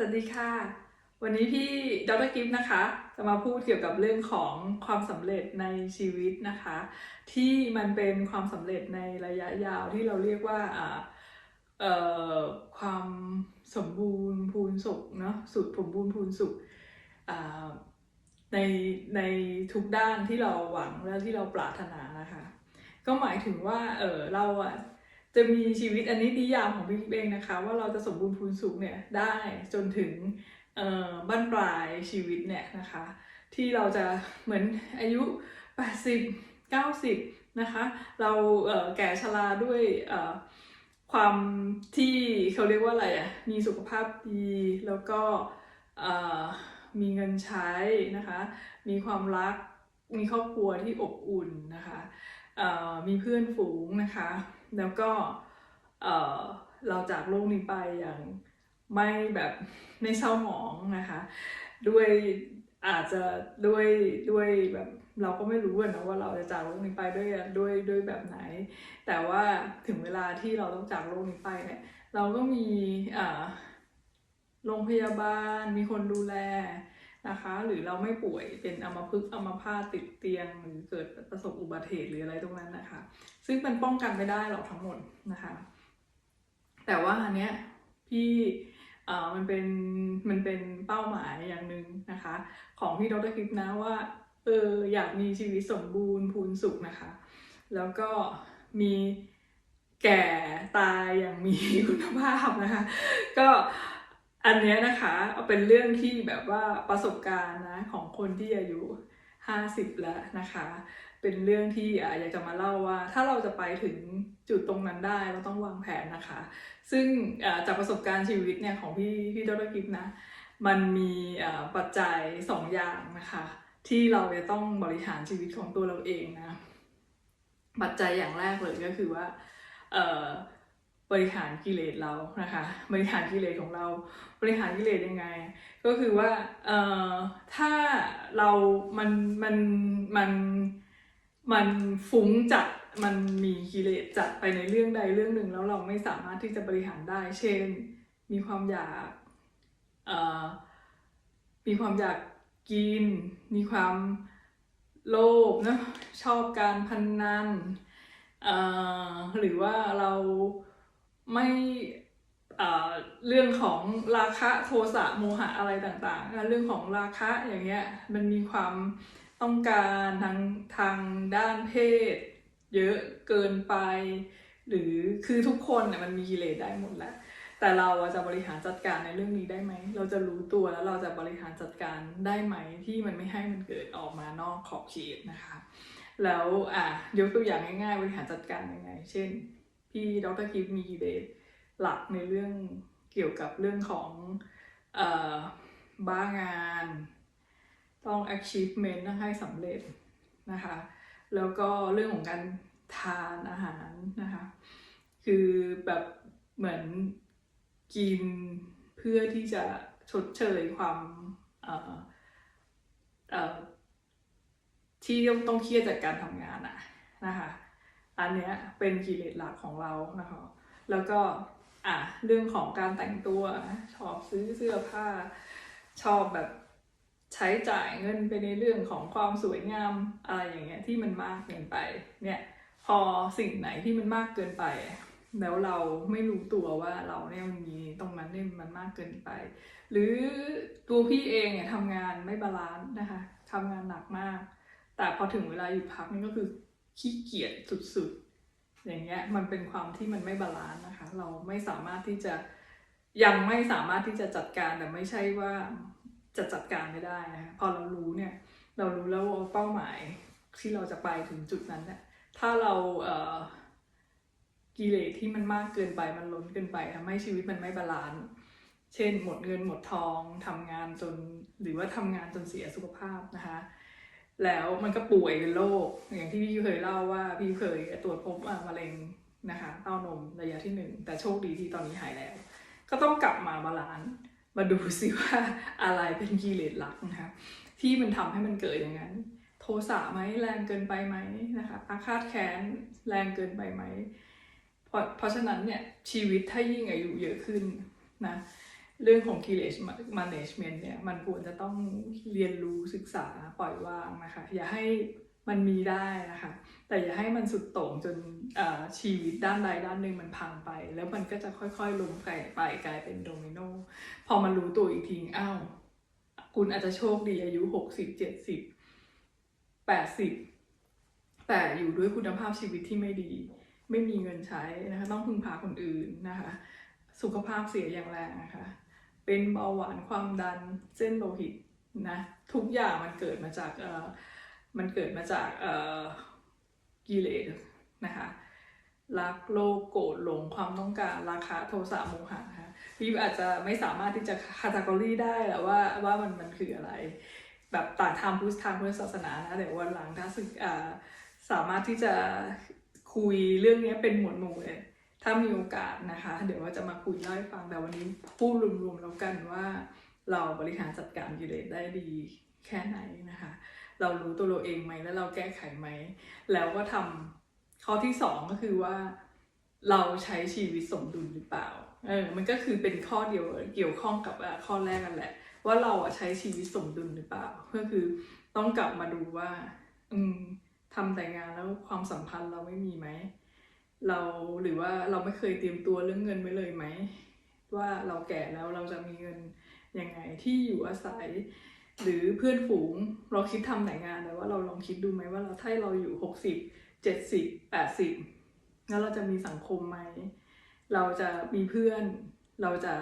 สวัสดีค่ะ วันนี้พี่ดรกิฟต์นะคะ จะมาพูดเกี่ยวกับเรื่องของความสำเร็จในชีวิตนะคะ ที่มันเป็นความสำเร็จในระยะยาวที่เราเรียกว่าเอ่อความสมบูรณ์พูนสุขเนาะสุดสมบูรณ์พูนสุขในในทุกด้านที่เราหวังและที่เราปรารถนานะคะ ก็หมายถึงว่าเออเราอะ จะมีชีวิตอันนี้นิยามของพี่เองนะคะ ว่าเราจะสมบูรณ์พูนสุขเนี่ยได้จนถึงบั้นปลายชีวิตเนี่ยนะคะ ที่เราจะเหมือนอายุ 80 90 นะคะ เราเแก่ชราด้วยความที่เขาเรียกว่าอะไรอะมีสุขภาพดีแล้วก็มีเงินใช้นะคะ มีความรักมีครอบครัวที่อบอุ่นนะคะมีเพื่อนฝูงนะคะ แล้วก็เออเราจากโลกนี้ไปอย่างไม่แบบไม่เศร้าหมองนะคะ ด้วยอาจจะด้วยด้วยแบบเราก็ไม่รู้อะนะว่าเราจะจากโลกนี้ไปด้วยด้วยด้วยแบบไหน แต่ว่าถึงเวลาที่เราต้องจากโลกนี้ไปเนี่ยเราก็มีโรงพยาบาลมีคนดูแล นะคะ หรือเราไม่ป่วยเป็นอัมพฤกษ์อัมพาตติดเตียง หรือเกิดประสบอุบัติเหตุหรืออะไรตรงนั้นนะคะ ซึ่งมันป้องกันไม่ได้หรอกทั้งหมดนะคะ แต่ว่าอันเนี้ยพี่เอ่อมันเป็นมันเป็นเป้าหมายอย่างหนึ่งนะคะ ของพี่ดรคลิปนะว่าเอออยากมีชีวิตสมบูรณ์พูนสุขนะคะ แล้วก็มีแก่ตายอย่างมีคุณภาพนะคะ ก็ อันนี้นะคะเอาเป็นเรื่องที่แบบว่าประสบการณ์นะของคนที่อายุ50แล้วนะคะ เป็นเรื่องที่อยากจะมาเล่าว่า ถ้าเราจะไปถึงจุดตรงนั้นได้เราต้องวางแผนนะคะ ซึ่งจากประสบการณ์ชีวิตเนี่ยของพี่พี่ดรกิฟนะมันมีปัจจัยสองอย่างนะคะ ที่เราจะต้องบริหารชีวิตของตัวเราเองนะปัจจัยอย่างแรกเลยก็คือว่า บริหารกิเลสเรานะคะบริหารกิเลสของเรา บริหารกิเลสยังไง ก็คือว่าเอ่อถ้าเรามันมันมันมันฟุ้งจัดมันมีกิเลสจัดไปในเรื่องใดเรื่องหนึ่ง แล้วเราไม่สามารถที่จะบริหารได้ เช่น มีความอยากเอ่อมีความอยากกิน มีความโลภนะชอบการพนนันเอ่อหรือว่าเรา ไม่เรื่องของราคะโทสะโมหะอะไรต่างๆ เรื่องของราคะอย่างเงี้ยมันมีความต้องการทางทางด้านเพศ เยอะเกินไป หรือคือทุกคนเนี่ยมันมีกิเลสได้หมดแหล้ว แต่เราจะบริหารจัดการในเรื่องนี้ได้ไหม เราจะรู้ตัวแล้วเราจะบริหารจัดการได้ไหมที่มันไม่ให้มันเกิดออกมานอกขอบเขตนะคะ แล้วอะยกตัวอย่างง่ายๆ บริหารจัดการยังไง เช่น พี่ดรคิปมีกิเลสหลักในเรื่องเกี่ยวกับเรื่องของออบ้างาน ต้อง achievement ต้องให้สำเร็จนะคะ แล้วก็เรื่องของการทานอาหารนะคะ คือแบบเหมือนกินเพื่อที่จะชดเชยความที่ต้องต้องเครียดจากการทำงานอะนะคะ อันเนี้ยเป็นกิเลสหลักของเรานะคะ แล้วก็อะเรื่องของการแต่งตัวชอบซื้อเสื้อผ้าชอบแบบใช้จ่ายเงินไปในเรื่องของความสวยงามอะไรอย่างเงี้ยที่มันมากเกินไปเนี่ยพอสิ่งไหนที่มันมากเกินไป แล้วเราไม่รู้ตัวว่าเราเนี่ยมันมีตรงนั้นเนี่ยมันมากเกินไป หรือตัวพี่เองเนี่ยทำงานไม่บาลานซ์นะคะทำงานหนักมาก แต่พอถึงเวลาหยุดพักนี่ก็คือ ขี้เกียจสุดๆ อย่างเงี้ยมันเป็นความที่มันไม่บาลานซ์นะคะ เราไม่สามารถที่จะยังไม่สามารถที่จะจัดการแต่ไม่ใช่ว่าจะจัดการไม่ได้นะคะพอเรารู้เนี่ยเรารู้แล้วว่าเป้าหมายที่เราจะไปถึงจุดนั้นเนี่ยถ้าเราเกิเลสที่มันมากเกินไปมันล้นเกินไปทำให้ชีวิตมันไม่บาลานซ์เช่น หมดเงินหมดทองทำงานจนหรือว่าทำงานจนเสียสุขภาพนะคะ แล้วมันก็ป่วยเป็นโรคอย่างที่พี่เคยเล่าว่าพี่เคยตรวจพบอะมะเร็งนะคะเต้านมระยะที่หนึ่งแต่โชคดีที่ตอนนี้หายแล้ว ก็ต้องกลับมาบาลานซ์มาดูซิว่าอะไรเป็นกิเลสหลักนะคะที่มันทำให้มันเกิดอย่างนั้น โทสะไหมแรงเกินไปไหมนะคะอาฆาตแค้นแรงเกินไปไหมเพราะเพราะฉะนั้นเนี่ยชีวิตถ้ายิ่งอายุเยอะขึ้นนะ เรื่องของ village management เนี่ยมันควรจะต้องเรียนรู้ศึกษาปล่อยวางนะคะ อย่าให้มันมีได้นะคะ แต่อย่าให้มันสุดโต่งจนชีวิตด้านใดด้านหนึ่งมันพังไป แล้วมันก็จะค่อยๆล้มไก่ไปกลายเป็นโดมิโนพอมันรู้ตัวอีกทีอ้าวคุณอาจจะโชคดีอายุหกสิบเจ็ดสิบแปดสิบแต่อยู่ด้วยคุณภาพชีวิตที่ไม่ดี ไม่มีเงินใช้นะคะ ต้องพึ่งพาคนอื่นนะคะ สุขภาพเสียอย่างแรงนะคะ เป็นเบาหวานความดันเส้นโลหิตนะทุกอย่างมันเกิดมาจากเอ่อมันเกิดมาจากเอ่อกิเลสนะคะรักโลภโกรธหลงความต้องการราคะโทสะโมหะนะคะพี่อาจจะไม่สามารถที่จะคาตากรีได้แหละว่าว่ามันมันคืออะไร แบบต่างทางพุทธทางพุทธศาสนานะแต่วันหลังถ้าสึกอ่าสามารถที่จะคุยเรื่องนี้เป็นหมวดหมู่เลย ถ้ามีโอกาสนะคะ เดี๋ยวว่าจะมาคุยเล่าให้ฟังแต่วันนี้พูดรวมๆแล้วกันว่า เราบริหารจัดการกิเลสได้ดีแค่ไหนนะคะ เรารู้ตัวเราเองไหมแล้วเราแก้ไขไหม แล้วก็ทำข้อที่สองก็คือว่าเราใช้ชีวิตสมดุลหรือเปล่า เออ มันก็คือเป็นข้อเดียวเกี่ยวข้องกับข้อแรกกันแหละ ว่าเราอะใช้ชีวิตสมดุลหรือเปล่า ก็คือต้องกลับมาดูว่า อืมทำแต่งานแล้วความสัมพันธ์เราไม่มีไหม เราหรือว่าเราไม่เคยเตรียมตัวเรื่องเงินไว้เลยไหม ว่าเราแก่แล้วเราจะมีเงินยังไงที่อยู่อาศัย หรือเพื่อนฝูงเราคิดทำแต่งานแต่ว่าเราลองคิดดูไหมว่าเราถ้าเราอยู่หกสิบเจ็ดสิบแปดสิบแล้วเราจะมีสังคมไหม เราจะมีเพื่อนเราจะ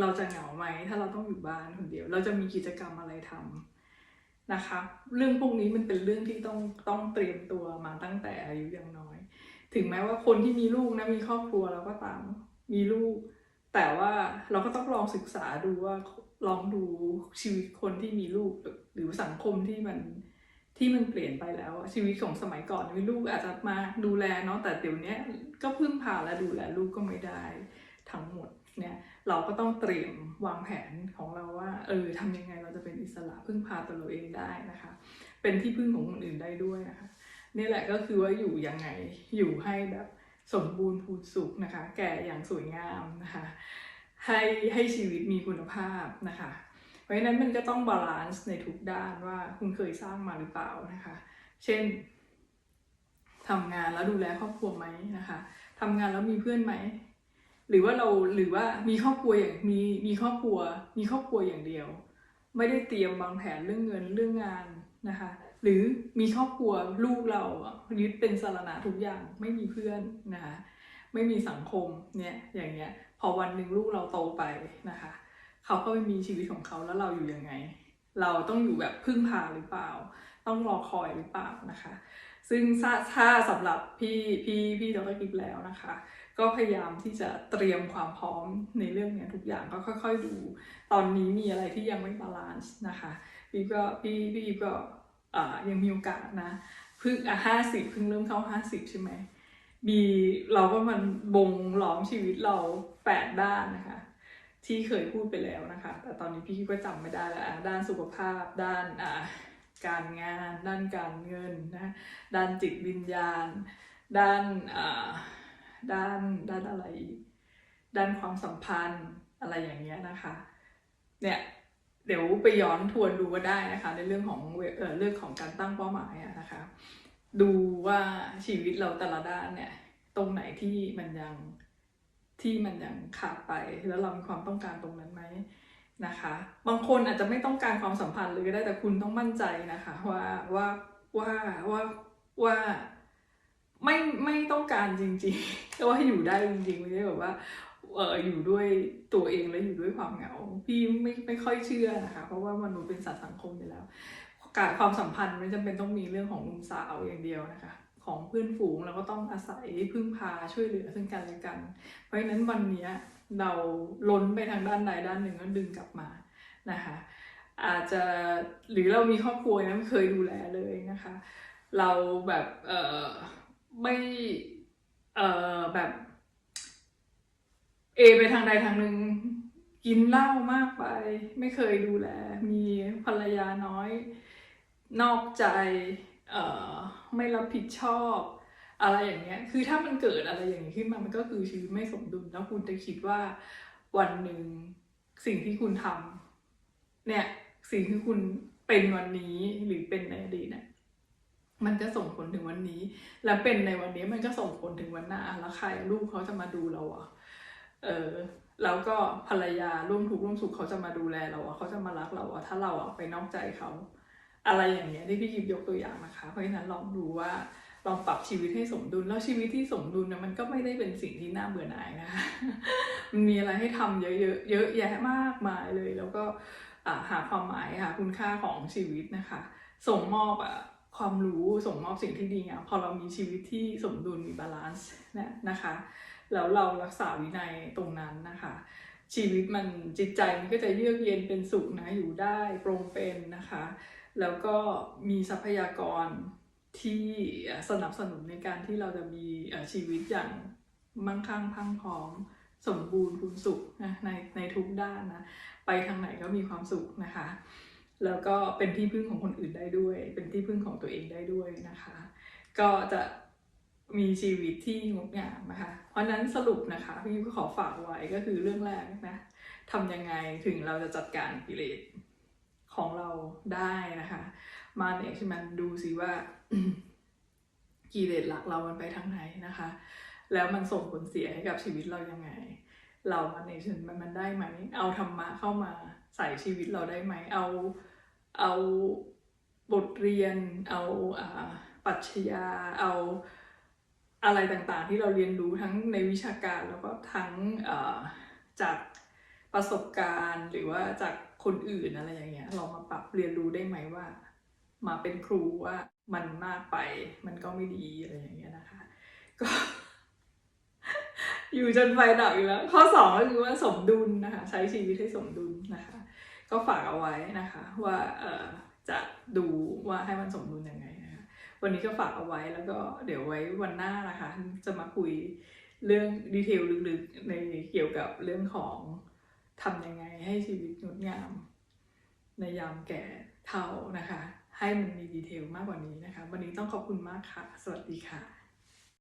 เราจะเหงาไหม ถ้าเราต้องอยู่บ้านคนเดียว เราจะมีกิจกรรมอะไรทำนะคะ เรื่องพวกนี้มันเป็นเรื่องที่ต้องต้องเตรียมตัวมาตั้งแต่อายุยังน้อย ถึงแม้ว่าคนที่มีลูกนะมีครอบครัวเราก็ตามมีลูก แต่ว่าเราก็ต้องลองศึกษาดูว่าลองดูชีวิตคนที่มีลูกหรือสังคมที่มันที่มันเปลี่ยนไปแล้ว ชีวิตของสมัยก่อนมีลูกอาจจะมาดูแลเนาะแต่เดี๋ยวนี้ก็พึ่งพาและดูแลลูกก็ไม่ได้ทั้งหมดเนี่ยเราก็ต้องเตรียมวางแผนของเราว่าเออทำยังไงเราจะเป็นอิสระพึ่งพาตัวเราเองได้นะคะ เป็นที่พึ่งของคนอื่นได้ด้วยนะคะ นี่แหละก็คือว่าอยู่ยังไงอยู่ให้แบบสมบูรณ์พูนสุขนะคะ แก่อย่างสวยงามนะคะให้ให้ชีวิตมีคุณภาพนะคะ เพราะฉะนั้นมันก็ต้องบาลานซ์ในทุกด้านว่าคุณเคยสร้างมาหรือเปล่านะคะ เช่นทำงานแล้วดูแลครอบครัวไหมนะคะทำงานแล้วมีเพื่อนไหม หรือว่าเราหรือว่ามีครอบครัวอย่างมีมีครอบครัว มีครอบครัวอย่างเดียว ไม่ได้เตรียมวางแผนเรื่องเงินเรื่องงานนะคะ หรือมีครอบครัวลูกเรายึดเป็นสารณะทุกอย่างไม่มีเพื่อนนะคะไม่มีสังคมเนี่ยอย่างเงี้ยพอวันหนึ่งลูกเราโตไปนะคะเขาก็ไม่มีชีวิตของเขาแล้วเราอยู่ยังไง เราต้องอยู่แบบพึ่งพาหรือเปล่า ต้องรอคอยหรือเปล่านะคะ ซึ่งถ้าสำหรับพี่พี่พี่ดรกิฟแล้วนะคะ ก็พยายามที่จะเตรียมความพร้อมในเรื่องเนี้ยทุกอย่างก็ค่อย ๆ ดู ตอนนี้มีอะไรที่ยังไม่บาลานซ์นะคะพี่ก็พี่พี่ก็ ยังมีโอกาสนะเพิ่งอะห้าสิบเพิ่งเริ่มเข้าห้าสิบใช่ไหมมีเราก็มันบ่งหลอมชีวิตเราแปดด้านนะคะ ที่เคยพูดไปแล้วนะคะ แต่ตอนนี้พี่ก็จำไม่ได้แล้วด้านสุขภาพด้านอ่าการงาน ด้านการเงินนะด้านจิตวิญญาณ ด้านอ่าด้านด้านอะไรอีกด้านความสัมพันธ์อะไรอย่างเงี้ยนะคะเนี่ย เดี๋ยวไปย้อนทวนดูก็ได้นะคะ ในเรื่องของเอ่อเรื่องของการตั้งเป้าหมายนะคะ ดูว่าชีวิตเราแต่ละด้านเนี่ย ตรงไหนที่มันยังที่มันยังขาดไปแล้วเรามีความต้องการตรงนั้นไหมนะคะ บางคนอาจจะไม่ต้องการความสัมพันธ์เลยก็ได้แต่คุณต้องมั่นใจนะคะว่าว่าว่าว่าว่าไม่ไม่ต้องการจริงๆแต่ว่าอยู่ได้จริงๆไม่ได้แบบว่า เอออยู่ด้วยตัวเองและอยู่ด้วยความเหงา พี่ไม่ไม่ค่อยเชื่อนะคะ เพราะว่ามนุษย์เป็นสัตว์สังคมอยู่แล้วการความสัมพันธ์ไม่จำเป็นต้องมีเรื่องของหนุ่มสาวอย่างเดียวนะคะ ของเพื่อนฝูงเราก็ต้องอาศัยพึ่งพาช่วยเหลือซึ่งกันและกัน เพราะฉะนั้นวันนี้เราล้นไปทางด้านใดด้านหนึ่งก็ดึงกลับมานะคะ อาจจะหรือเรามีครอบครัวนะไม่เคยดูแลเลยนะคะ เราแบบเออไม่เออแบบ เอไปทางใดทางหนึ่งกินเหล้ามากไป ไม่เคยดูแล มีภรรยาน้อย นอกใจเอ่อไม่รับผิดชอบ อะไรอย่างเงี้ย คือถ้ามันเกิดอะไรอย่างนี้ขึ้นมามันก็คือชีวิตไม่สมดุลแล้วคุณจะคิดว่าวันหนึ่งสิ่งที่คุณทำเนี่ยสิ่งที่คุณเป็นวันนี้หรือเป็นในอดีตเนี่ยมันก็ส่งผลถึงวันนี้ แล้วเป็นในวันนี้มันก็ส่งผลถึงวันหน้าแล้วใครลูกเขาจะมาดูเราอะ เออแล้วก็ภรรยาร่วมทุกข์ร่วมสุขเขาจะมาดูแลเราอะเขาจะมารักเราอะถ้าเราอะไปนอกใจเขา อะไรอย่างเงี้ยที่พี่ยิบยกตัวอย่างนะคะ เพราะฉะนั้นลองดูว่าลองปรับชีวิตให้สมดุลแล้วชีวิตที่สมดุลเนี่ยมันก็ไม่ได้เป็นสิ่งที่น่าเบื่อหน่ายนะคะมันมีอะไรให้ทำเยอะๆเยอะแยะมากมายเลย แล้วก็หาความหมายหาคุณค่าของชีวิตนะคะ ส่งมอบอะความรู้ส่งมอบสิ่งที่ดีงามพอเรามีชีวิตที่สมดุลมีบาลานซ์นะนะคะ แล้วเรารักษาวินัยตรงนั้นนะคะ ชีวิตมันจิตใจมันก็จะเยือกเย็นเป็นสุขนะอยู่ได้โปร่งเป็นนะคะ แล้วก็มีทรัพยากรที่สนับสนุนในการที่เราจะมีชีวิตอย่างมั่งคั่งพังพร้อมสมบูรณ์พูนสุขนะในในทุกด้านนะ ไปทางไหนก็มีความสุขนะคะ แล้วก็เป็นที่พึ่งของคนอื่นได้ด้วย เป็นที่พึ่งของตัวเองได้ด้วยนะคะ ก็จะ มีชีวิตที่งดงามนะคะเพราะนั้นสรุปนะคะพี่ก็ขอฝากไว้ก็คือเรื่องแรกนะทำยังไงถึงเราจะจัดการกิเลสของเราได้นะคะ มาเนี่ยที่มันดูสิว่ากิเลสหลักเรามันไปทางไหนนะคะ แล้วมันส่งผลเสียให้กับชีวิตเรายังไง เรามันในฉันมันมันได้ไหมเอาธรรมะเข้ามาใส่ชีวิตเราได้ไหมเอาเอาบทเรียน เอาอ่าปรัชญาเอา อะไรต่างๆ ที่เราเรียนรู้ทั้งในวิชาการแล้วก็ทั้งจากประสบการณ์หรือว่าจากคนอื่นอะไรอย่างเงี้ยเรามาปรับเรียนรู้ได้ไหมว่า มาเป็นครูว่ามันมากไป มันก็ไม่ดีอะไรอย่างเงี้ยนะคะ ก็ อยู่จนไฟดับอยู่แล้ว ข้อสองก็คือว่าสมดุลนะคะ ใช้ชีวิตให้สมดุลนะคะ ก็ฝากเอาไว้นะคะ ว่าจะดูว่าให้มันสมดุลยังไง วันนี้ก็ฝากเอาไว้แล้วก็เดี๋ยวไว้วันหน้านะคะ จะมาคุยเรื่องดีเทลลึกๆในเกี่ยวกับเรื่องของทำยังไงให้ชีวิตงดงาม ในยามแก่เท่านะคะ ให้มันมีดีเทลมากกว่านี้นะคะ วันนี้ต้องขอบคุณมากค่ะ สวัสดีค่ะ